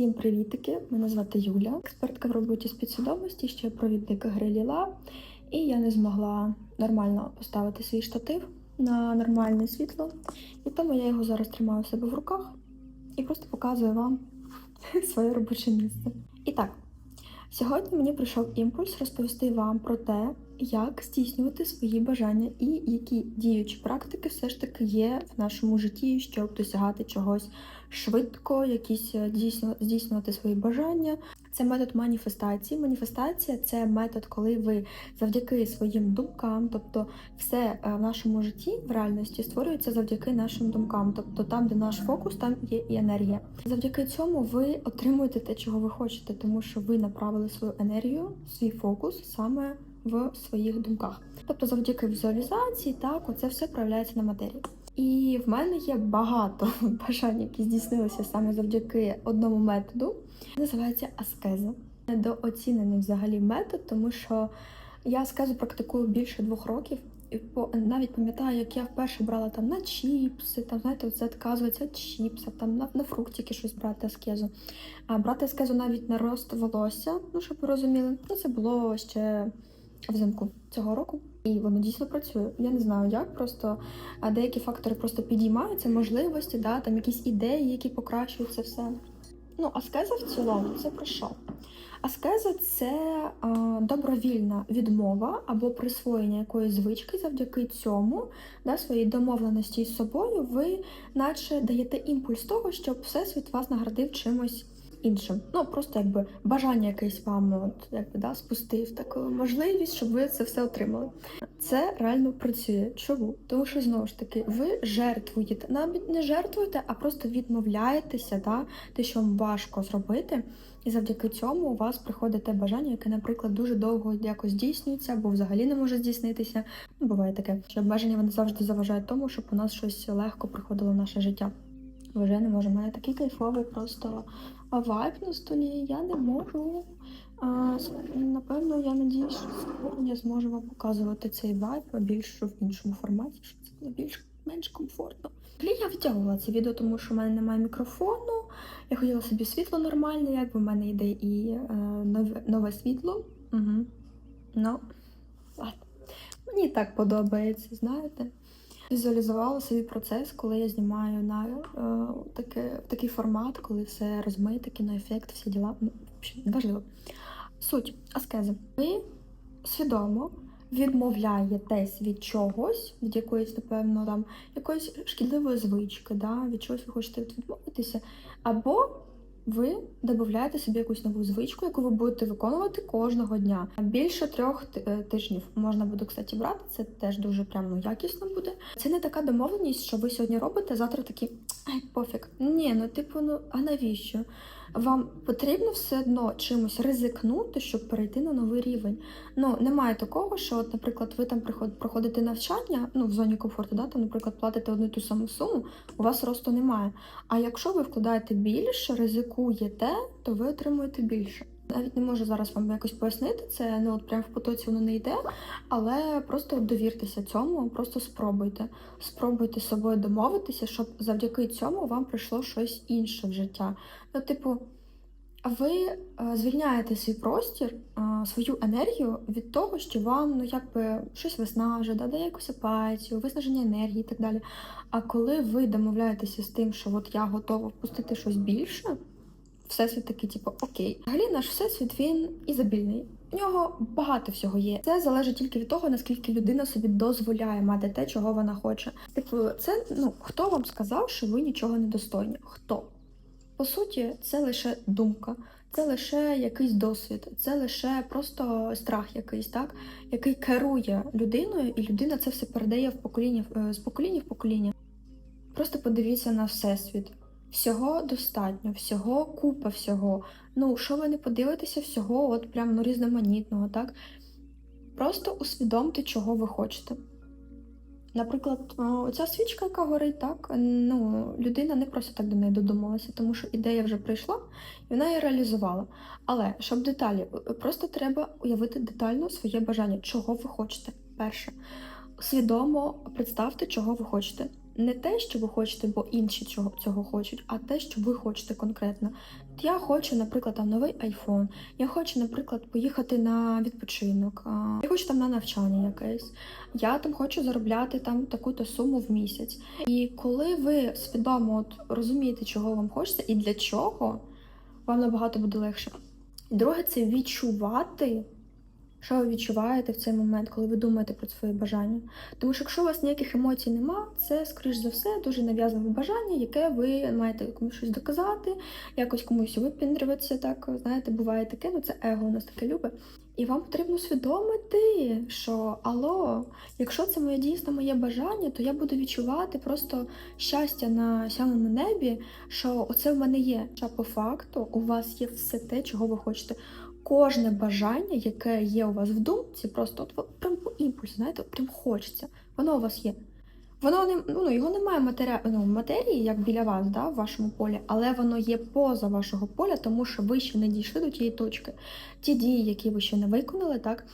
Всім привітики! Мене звати Юля, експертка в роботі з підсвідомості, ще провідник гри Ліла. І я не змогла нормально поставити свій штатив на нормальне світло. І тому я його зараз тримаю у себе в руках і просто показую вам своє робоче місце. І так, сьогодні мені прийшов імпульс розповісти вам про те, як здійснювати свої бажання і які діючі практики все ж таки є в нашому житті, щоб досягати чогось швидко, якісь е, здійснювати свої бажання. Це метод маніфестації. Маніфестація це метод, коли ви завдяки своїм думкам, тобто все е, в нашому житті в реальності створюється завдяки нашим думкам. Тобто там, де наш фокус, там є і енергія. Завдяки цьому ви отримуєте те, чого ви хочете, тому що ви направили свою енергію, свій фокус саме в своїх думках. Тобто, завдяки візуалізації, так, оце все проявляється на матерії. І в мене є багато бажань, які здійснилися саме завдяки одному методу. Називається аскеза. Недооцінений взагалі метод, тому що я аскезу практикую більше двох років. І навіть пам'ятаю, як я вперше брала там на чіпси, там знаєте, це відказується від чіпсів, там на, на фруктики щось брати аскезу. А брати аскезу навіть на рост волосся, ну щоб ви розуміли, ну це було ще взимку цього року. І воно дійсно працює. Я не знаю як, просто а деякі фактори просто підіймаються, можливості, да, там якісь ідеї, які покращують це все. Ну, аскеза в цілому це про що? Аскеза це а, добровільна відмова або присвоєння якоїсь звички завдяки цьому, да, своїй домовленості з собою, ви наче даєте імпульс того, щоб всесвіт вас наградив чимось іншим. Ну просто якби бажання якесь вам от, якби, да, спустив таку можливість, щоб ви це все отримали. Це реально працює. Чому? Тому що знову ж таки ви жертвуєте, навіть не жертвуєте, а просто відмовляєтеся, да, те, що вам важко зробити. І завдяки цьому у вас приходить те бажання, яке, наприклад, дуже довго якось здійснюється, або взагалі не може здійснитися. Ну, буває таке, що обмеження вони завжди заважають тому, щоб у нас щось легко приходило в наше життя. Вже не можу. У мене такий кайфовий просто вайб на столі. Я не можу. А, напевно, я надіюсь, що скоро я зможу вам показувати цей вайб більш в іншому форматі, щоб це було більш менш комфортно. Взагалі я витягувала це відео, тому що в мене немає мікрофону. Я хотіла собі світло нормальне, якби в мене йде і е, нове, нове світло. Угу. Ну, ладно. Мені так подобається, знаєте. Візуалізувала собі процес, коли я знімаю на е, таке, такий формат, коли все розмите, кіноефект, всі діла. Ну, неважливо. Суть аскези. Ви свідомо відмовляєтесь від чогось, від якоїсь, напевно, там якоїсь шкідливої звички, да, від чогось ви хочете відмовитися, або ви додаєте собі якусь нову звичку, яку ви будете виконувати кожного дня. Більше трьох тижнів можна буде, кстати, брати. Це теж дуже прямо ну, якісно буде. Це не така домовленість, що ви сьогодні робите, завтра такі ай, пофіг. Ні, ну типу, ну а навіщо? Вам потрібно все одно чимось ризикнути, щоб перейти на новий рівень. Ну немає такого, що, от, наприклад, ви там проходите навчання, ну в зоні комфорту, да, там, наприклад, платите одну і ту саму суму, у вас росту немає. А якщо ви вкладаєте більше, ризикуєте, то ви отримуєте більше. Навіть не можу зараз вам якось пояснити це, ну от прямо в потоці воно не йде, але просто довіртеся цьому, просто спробуйте. Спробуйте з собою домовитися, щоб завдяки цьому вам прийшло щось інше в життя. Ну, типу, ви е, звільняєте свій простір, е, свою енергію від того, що вам ну, якби щось виснажує, да, дає якусь апатію, виснаження енергії і так далі. А коли ви домовляєтеся з тим, що от я готова впустити щось більше всесвіт такий, типу, окей. Взагалі наш всесвіт він ізобільний. У нього багато всього є. Це залежить тільки від того, наскільки людина собі дозволяє мати те, чого вона хоче. Типу, це ну хто вам сказав, що ви нічого не достойні? Хто? По суті, це лише думка, це лише якийсь досвід, це лише просто страх якийсь, так, який керує людиною, і людина це все передає в покоління е, з покоління в покоління. Просто подивіться на всесвіт. Всього достатньо, всього купа всього. Ну, що ви не подивитеся, всього от прям ну, різноманітного, так? Просто усвідомте, чого ви хочете. Наприклад, ця свічка, яка горить, так, ну, людина не просто так до неї додумалася, тому що ідея вже прийшла і вона її реалізувала. Але щоб деталі, просто треба уявити детально своє бажання, чого ви хочете. Перше. Свідомо представте, чого ви хочете. Не те, що ви хочете, бо інші цього, цього хочуть, а те, що ви хочете конкретно. Я хочу, наприклад, там новий айфон. Я хочу, наприклад, поїхати на відпочинок. Я хочу там на навчання якесь. Я там хочу заробляти там таку-то суму в місяць. І коли ви свідомо от розумієте, чого вам хочеться і для чого, вам набагато буде легше. Друге, це відчувати, що ви відчуваєте в цей момент, коли ви думаєте про своє бажання. Тому що якщо у вас ніяких емоцій нема, це, скоріш за все, дуже нав'язливе бажання, яке ви маєте комусь щось доказати, якось комусь випіндрюватися. Так, знаєте, буває таке, ну це его у нас таке любить. І вам потрібно усвідомити, що алло, якщо це моє дійсно моє бажання, то я буду відчувати просто щастя на сьомому небі, що оце в мене є. Що по факту у вас є все те, чого ви хочете. Кожне бажання, яке є у вас в думці, просто от прям по імпульсу, знаєте, прям хочеться. Воно у вас є. Воно не ну, його немає матері... ну, матерії, як біля вас, да, в вашому полі, але воно є поза вашого поля, тому що ви ще не дійшли до тієї точки. Ті дії, які ви ще не виконали, так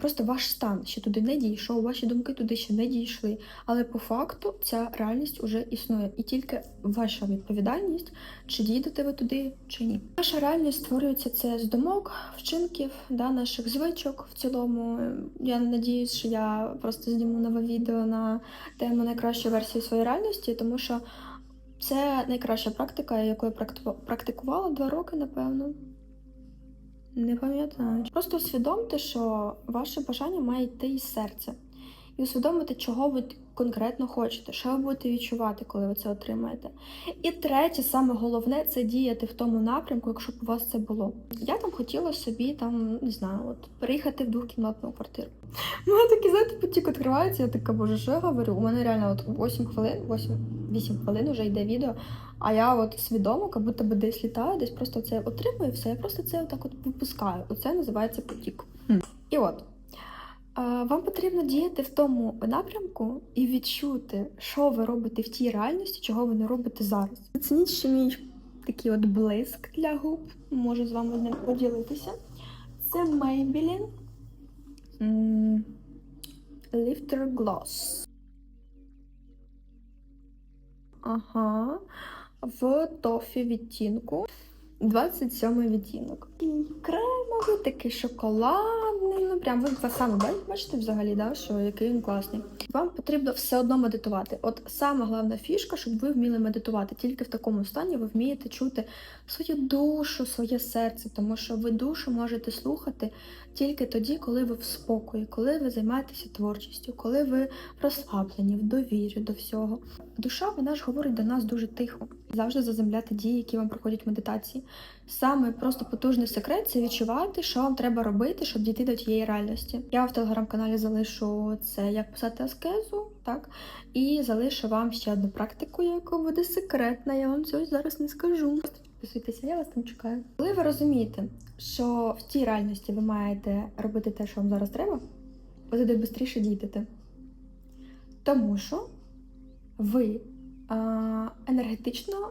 просто ваш стан ще туди не дійшов, ваші думки туди ще не дійшли. Але по факту ця реальність вже існує, і тільки ваша відповідальність, чи дійдете ви туди, чи ні. Наша реальність створюється це з думок, вчинків, да, наших звичок в цілому. Я надіюсь, що я просто зніму нове відео на тему найкращої версії своєї реальності, тому що це найкраща практика, яку я практикувала два роки, напевно. Не пам'ятаю. Просто усвідомте, що ваше бажання має йти із серця. І усвідомити, чого ви конкретно хочете, що ви будете відчувати, коли ви це отримаєте. І третє, саме головне, це діяти в тому напрямку, якщо б у вас це було. Я там хотіла собі там, не знаю, от переїхати в двохкімнатну квартиру. У мене такий, знаєте, потік відкривається, я така, боже, що я говорю? У мене реально от 8 хвилин, 8, 8 хвилин вже йде відео, а я от свідомо, як будто би десь літаю, десь просто це отримую все, я просто це отак от випускаю. Оце називається потік. І от. Вам потрібно діяти в тому напрямку і відчути, що ви робите в тій реальності, чого ви не робите зараз. Оцініть ще мій такий от блиск для губ, можу з вами ним поділитися. Це Maybelline Lifter Gloss. Ага. В тофі відтінку. 27 відтінок. І кремовий, такий шоколадний. Прям ви ви самі бачите взагалі, да, що який він класний. Вам потрібно все одно медитувати. От саме головна фішка, щоб ви вміли медитувати. Тільки в такому стані ви вмієте чути свою душу, своє серце, тому що ви душу можете слухати тільки тоді, коли ви в спокої, коли ви займаєтеся творчістю, коли ви розслаблені, в довірі до всього. Душа вона ж говорить до нас дуже тихо. Завжди заземляти дії, які вам проходять в медитації. Саме просто потужний секрет це відчувати, що вам треба робити, щоб дійти до тієї реальності. Я в телеграм-каналі залишу це як писати аскезу, так і залишу вам ще одну практику, яка буде секретна. Я вам цього зараз не скажу. Підписуйтеся, я вас там чекаю. Коли ви розумієте, що в тій реальності ви маєте робити те, що вам зараз треба, ви туди швидше дійдете. Тому що ви енергетично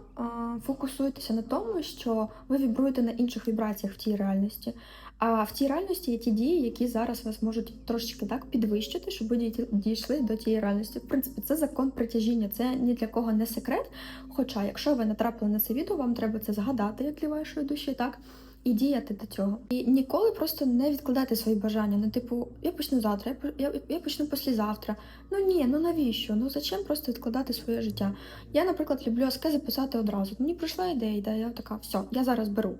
фокусуєтеся на тому, що ви вібруєте на інших вібраціях в тій реальності. А в тій реальності є ті дії, які зараз вас можуть трошечки так підвищити, щоб ви дійшли до тієї реальності. В принципі, це закон притяжіння, це ні для кого не секрет. Хоча, якщо ви натрапили на це відео, вам треба це згадати, як для вашої душі, так? І діяти до цього. І ніколи просто не відкладати свої бажання. Ну, типу, я почну завтра, я, я, почну післязавтра. Ну ні, ну навіщо? Ну зачем просто відкладати своє життя? Я, наприклад, люблю аскези писати одразу. Мені прийшла ідея, ідея, я така, все, я зараз беру.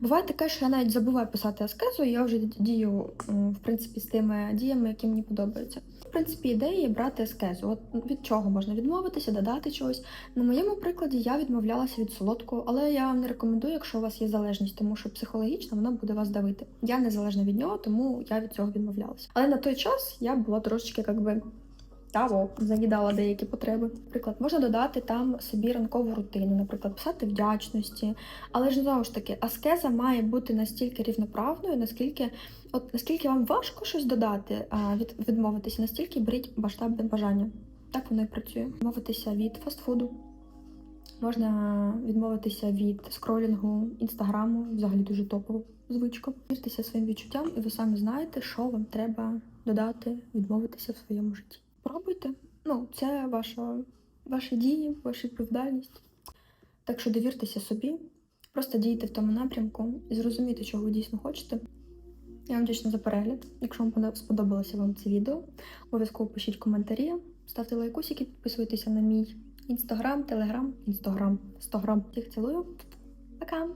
Буває таке, що я навіть забуваю писати аскезу, і я вже дію, в принципі, з тими діями, які мені подобаються. В принципі, ідея є брати ескезу. От від чого можна відмовитися, додати чогось. На моєму прикладі я відмовлялася від солодкого, але я вам не рекомендую, якщо у вас є залежність, тому що психологічно вона буде вас давити. Я незалежна від нього, тому я від цього відмовлялася. Але на той час я була трошечки якби. Того заїдала деякі потреби. Наприклад, можна додати там собі ранкову рутину, наприклад, писати вдячності. Але ж знову ж таки, аскеза має бути настільки рівноправною, наскільки, от наскільки вам важко щось додати, від, відмовитися, настільки беріть масштабне бажання. Так воно і працює. Відмовитися від фастфуду. Можна відмовитися від скролінгу інстаграму, взагалі дуже топова звичка. Віртеся своїм відчуттям, і ви самі знаєте, що вам треба додати, відмовитися в своєму житті. Пробуйте, ну, це ваша, ваші дії, ваша відповідальність. Так що довіртеся собі, просто дійте в тому напрямку і зрозумійте, чого ви дійсно хочете. Я вам вдячна за перегляд. Якщо вам сподобалося вам це відео, обов'язково пишіть коментарі, ставте лайкусики, підписуйтеся на мій інстаграм, телеграм, інстаграм, стограм. Всіх цілую. Пока!